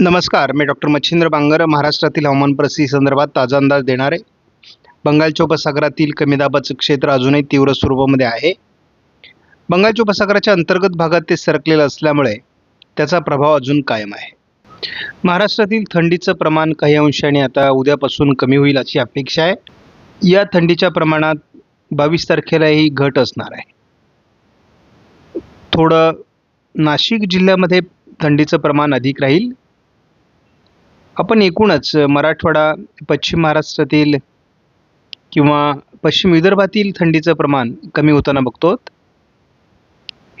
नमस्कार मी डॉक्टर मच्छिंद्र बांगर महाराष्ट्रातील हवामान परिस्थिती संदर्भात ताजा अंदाज देणार. आहे बंगालच्या उपसागरातील कमी दाबाचं क्षेत्र अजूनही तीव्र स्वरूपामध्ये आहे. बंगालच्या उपसागराच्या अंतर्गत भागात ते सरकलेलं असल्यामुळे त्याचा प्रभाव अजून कायम आहे. महाराष्ट्रातील थंडीचं प्रमाण काही अंशाने आता उद्यापासून कमी होईल अशी अपेक्षा आहे. या थंडीच्या प्रमाणात बावीस तारखेलाही घट असणार आहे. थोडं नाशिक जिल्ह्यामध्ये थंडीचं प्रमाण अधिक राहील. आपण एकूणच मराठवाडा पश्चिम महाराष्ट्रातील किंवा पश्चिम विदर्भातील थंडीचं प्रमाण कमी होताना बघतो.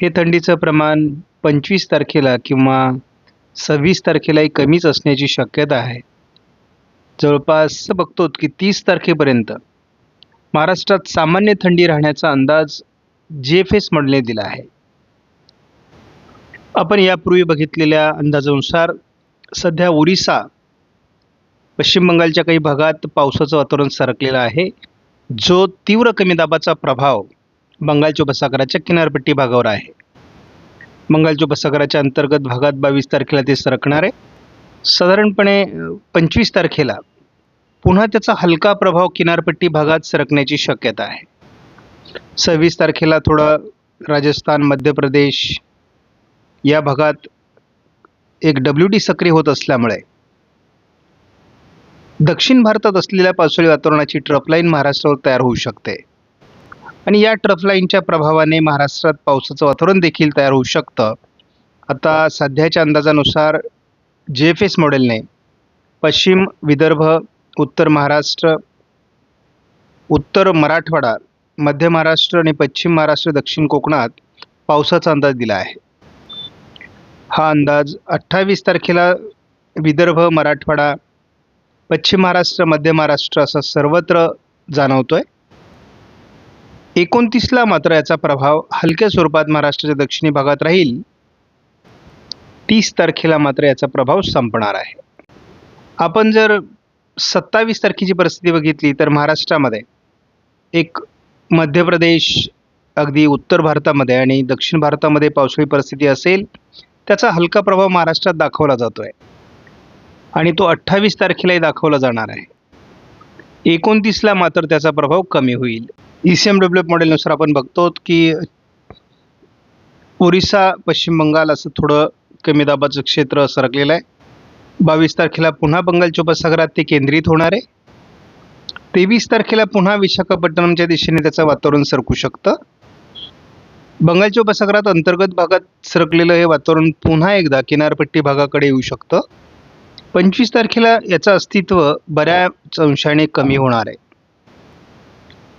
हे थंडीचं प्रमाण पंचवीस तारखेला किंवा सव्वीस तारखेलाही कमीच असण्याची शक्यता आहे. जवळपास बघतो की तीस तारखेपर्यंत महाराष्ट्रात सामान्य थंडी राहण्याचा अंदाज जी एफ एस मंडळीने दिला आहे. आपण यापूर्वी बघितलेल्या अंदाजानुसार सध्या ओरिसा पश्चिम बंगालच्या काही भागात पावसाचं वातावरण सरकलेलं आहे. जो तीव्र कमी दाबाचा प्रभाव बंगालच्या उपसागराच्या किनारपट्टी भागावर आहे. बंगालच्या उपसागराच्या अंतर्गत भागात बावीस तारखेला ते सरकणार आहे. साधारणपणे पंचवीस तारखेला पुन्हा त्याचा हलका प्रभाव किनारपट्टी भागात सरकण्याची शक्यता आहे. सव्वीस तारखेला थोडा राजस्थान मध्य प्रदेश या भागात एक डब्ल्यू डी सक्रिय होत असल्यामुळे दक्षिण भारतात असलेल्या पावसाळी वातावरणाची ट्रफलाईन महाराष्ट्रावर तयार होऊ शकते. आणि या ट्रफलाईनच्या प्रभावाने महाराष्ट्रात पावसाचं वातावरण देखील तयार होऊ शकतं. आता सध्याच्या अंदाजानुसार जे एफ एस मॉडेलने पश्चिम विदर्भ उत्तर महाराष्ट्र उत्तर मराठवाडा मध्य महाराष्ट्र आणि पश्चिम महाराष्ट्र दक्षिण कोकणात पावसाचा अंदाज दिला आहे. हा अंदाज अठ्ठावीस तारखेला विदर्भ मराठवाडा पश्चिम महाराष्ट्र मध्य महाराष्ट्र असा सर्वत्र जाणवतोय. एकोणतीसला मात्र याचा प्रभाव हलक्या स्वरूपात महाराष्ट्राच्या दक्षिणी भागात राहील. तीस तारखेला मात्र याचा प्रभाव संपणार आहे. आपण जर सत्तावीस तारखेची परिस्थिती बघितली तर महाराष्ट्रामध्ये एक मध्य प्रदेश अगदी उत्तर भारतामध्ये आणि दक्षिण भारतामध्ये पावसाळी परिस्थिती असेल त्याचा हलका प्रभाव महाराष्ट्रात दाखवला जातो आहे आणि तो अठ्ठावीस तारखेलाही दाखवला जाणार आहे. एकोणतीसला मात्र त्याचा प्रभाव कमी होईल. E C M W F मॉडेलनुसार आपण बघतो की ओरिसा पश्चिम बंगाल असं थोडं कमी दाबाचं क्षेत्र सरकलेलं आहे. बावीस तारखेला पुन्हा बंगालच्या उपसागरात ते केंद्रित होणार आहे. तेवीस तारखेला पुन्हा विशाखापट्टणमच्या दिशेने त्याचं वातावरण सरकू शकतं. बंगालच्या उपसागरात अंतर्गत भागात सरकलेलं हे वातावरण पुन्हा एकदा किनारपट्टी भागाकडे येऊ शकतं. पंचवीस तारखेला याचं अस्तित्व बऱ्याच अंशाने कमी होणार आहे.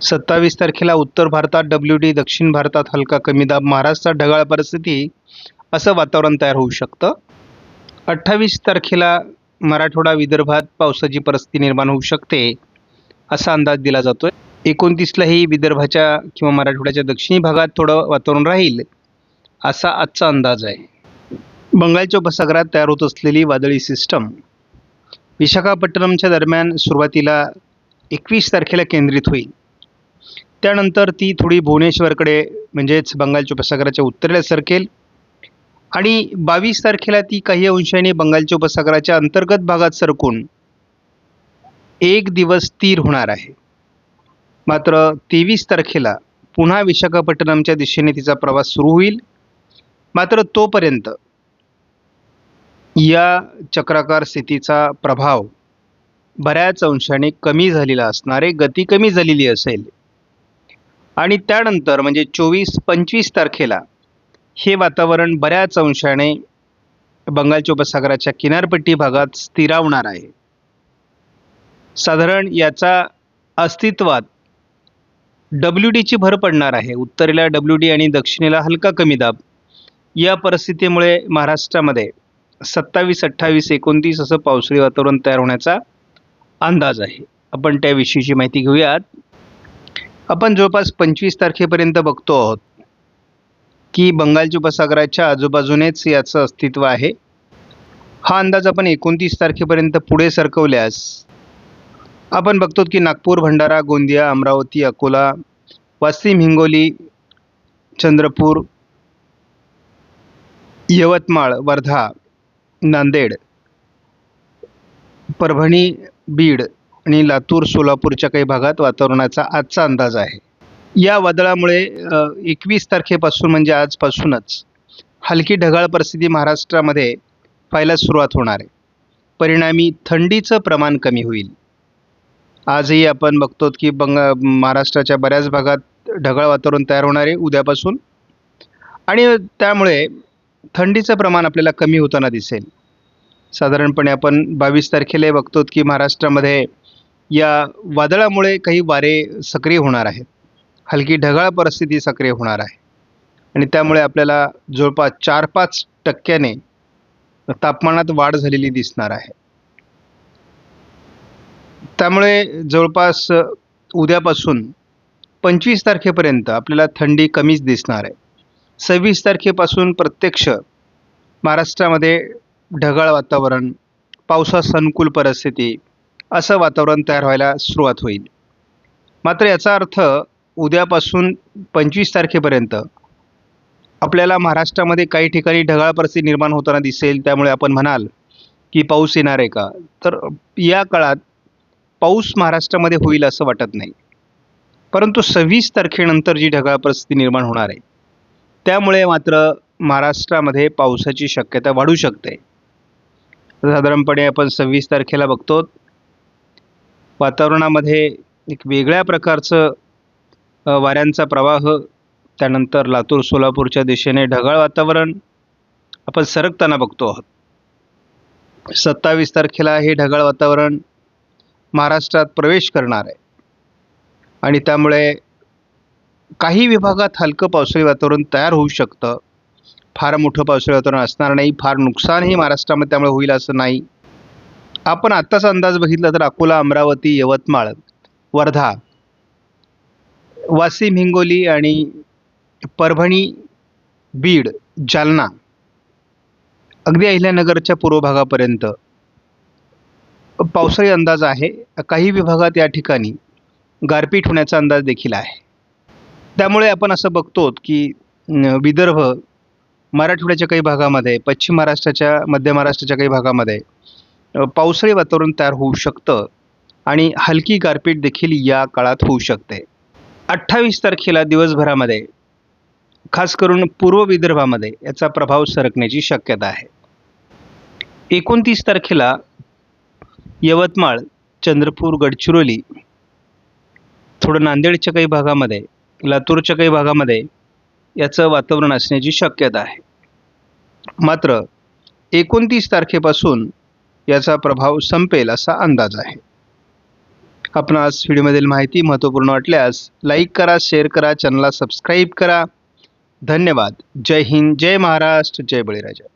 सत्तावीस तारखेला उत्तर भारतात डब्ल्यू डी दक्षिण भारतात हलका कमी दाब महाराष्ट्रात ढगाळ परिस्थिती असं वातावरण तयार होऊ शकतं. अठ्ठावीस तारखेला मराठवाडा विदर्भात पावसाची परिस्थिती निर्माण होऊ शकते असा अंदाज दिला जातो आहे एकोणतीसलाही विदर्भाच्या किंवा मराठवाड्याच्या दक्षिणी भागात थोडं वातावरण राहील असा आजचा अंदाज आहे. बंगालच्या उपसागरात तयार होत असलेली वादळी सिस्टम विशाखापट्टणमच्या दरम्यान सुरुवातीला एकवीस तारखेला केंद्रित होईल. त्यानंतर ती थोडी भुवनेश्वरकडे म्हणजेच बंगालच्या उपसागराच्या उत्तरेला सरकेल. आणि बावीस तारखेला ती काही अंशाने बंगालच्या उपसागराच्या अंतर्गत भागात सरकून एक दिवस स्थिर होणार आहे. मात्र तेवीस तारखेला पुन्हा विशाखापट्टणमच्या दिशेने तिचा प्रवास सुरू होईल. मात्र तोपर्यंत या चक्राकार स्थितीचा प्रभाव बऱ्याच अंशाने कमी झालेला असणारे गती कमी झालेली असेल. आणि त्यानंतर म्हणजे चोवीस पंचवीस तारखेला हे वातावरण बऱ्याच अंशाने बंगालच्या उपसागराच्या किनारपट्टी भागात स्थिरावणार आहे. साधारण याचा अस्तित्वात डब्ल्यू डीची भर पडणार आहे. उत्तरेला डब्ल्यू डी आणि दक्षिणेला हलका कमी दाब. या परिस्थितीमुळे महाराष्ट्रामध्ये सत्तावीस अठ्ठावीस एकोणतीस असं पावसाळी वातावरण तयार होण्याचा अंदाज आहे. आपण त्याविषयीची माहिती घेऊयात. आपण जवळपास पंचवीस तारखेपर्यंत बघतो आहोत की बंगालच्या उपसागराच्या आजूबाजूनेच याचं अस्तित्व आहे. हा अंदाज आपण एकोणतीस तारखेपर्यंत पुढे सरकवल्यास आपण बघतो की नागपूर भंडारा गोंदिया अमरावती अकोला वाशिम हिंगोली चंद्रपूर यवतमाळ वर्धा नांदेड परभणी बीड आणि लातूर सोलापूरच्या काही भागात वातावरणाचा आजचा अंदाज आहे. या वादळामुळे एकवीस तारखेपासून म्हणजे आजपासूनच हलकी ढगाळ परिस्थिती महाराष्ट्रामध्ये व्हायला सुरुवात होणार आहे. परिणामी थंडीचं प्रमाण कमी होईल. आजही आपण बघतो की बंग महाराष्ट्राच्या बऱ्याच भागात ढगाळ वातावरण तयार होणार आहे उद्यापासून. आणि त्यामुळे थंडीचं प्रमाण आपल्याला कमी होताना दिसेल. साधारणपणे आपण बावीस तारखेला बघतो की महाराष्ट्रामध्ये या वादळामुळे काही वारे सक्रिय होणार आहेत. हलकी ढगाळ परिस्थिती सक्रिय होणार आहे. आणि त्यामुळे आपल्याला जवळपास चार पाच टक्क्याने तापमानात वाढ झालेली दिसणार आहे. त्यामुळे जवळपास उद्यापासून पंचवीस तारखेपर्यंत आपल्याला थंडी कमीच दिसणार आहे. सव्वीस तारखेपासून प्रत्यक्ष महाराष्ट्रामध्ये ढगाळ वातावरण पावसास अनुकूल परिस्थिती असं वातावरण तयार व्हायला सुरुवात होईल. मात्र याचा अर्थ उद्यापासून पंचवीस तारखेपर्यंत आपल्याला महाराष्ट्रामध्ये काही ठिकाणी ढगाळ परिस्थिती निर्माण होताना दिसेल त्यामुळे आपण म्हणाल की पाऊस येणार आहे का? तर या काळात पाऊस महाराष्ट्रामध्ये होईल असं वाटत नाही. परंतु सव्वीस तारखेनंतर जी ढगाळ परिस्थिती निर्माण होणार आहे त्यामुळे मात्र महाराष्ट्रामध्ये पावसाची शक्यता वाढू शकते. साधारणपणे आपण सव्वीस तारखेला बघतो. वातावरणामध्ये एक वेगळ्या प्रकारचं वाऱ्यांचा प्रवाह त्यानंतर लातूर सोलापूरच्या दिशेने ढगाळ वातावरण आपण सरकताना बघतो आहोत. सत्तावीस तारखेला हे ढगाळ वातावरण महाराष्ट्रात प्रवेश करणार आहे. आणि त्यामुळे काही विभागात हलकं पावसाळी वातावरण तयार होऊ शकतं. फार मोठं पावसाळी वातावरण असणार नाही. फार नुकसानही महाराष्ट्रामध्ये त्यामुळे होईल असं नाही. आपण आत्ताचा अंदाज बघितला तर अकोला अमरावती यवतमाळ वर्धा वाशिम हिंगोली आणि परभणी बीड जालना अगदी अहिल्यानगरच्या पूर्व भागापर्यंत पावसाळी अंदाज आहे. काही विभागात या ठिकाणी गारपीट होण्याचा अंदाज देखील आहे. त्यामुळे आपण असं बघतो की विदर्भ मराठवाड्याच्या काही भागामध्ये पश्चिम महाराष्ट्राच्या मध्य महाराष्ट्राच्या काही भागामध्ये पावसाळी वातावरण तयार होऊ शकतं आणि हलकी गारपीट देखील या काळात होऊ शकते. अठ्ठावीस तारखेला दिवसभरामध्ये खास करून पूर्व विदर्भामध्ये याचा प्रभाव सरकण्याची शक्यता आहे. एकोणतीस तारखेला यवतमाळ चंद्रपूर गडचिरोली थोडं नांदेडच्या काही भागामध्ये लातूरच्या काही भागामध्ये याचं वातावरण असण्याची शक्यता आहे. मात्र एकोणतीस तारखेपासून याचा प्रभाव संपेल असा अंदाज आहे. आपणास व्हिडिओमधील माहिती महत्त्वपूर्ण वाटल्यास लाईक करा शेअर करा चॅनलला सबस्क्राईब करा. धन्यवाद. जय हिंद जय महाराष्ट्र जय बळीराजा.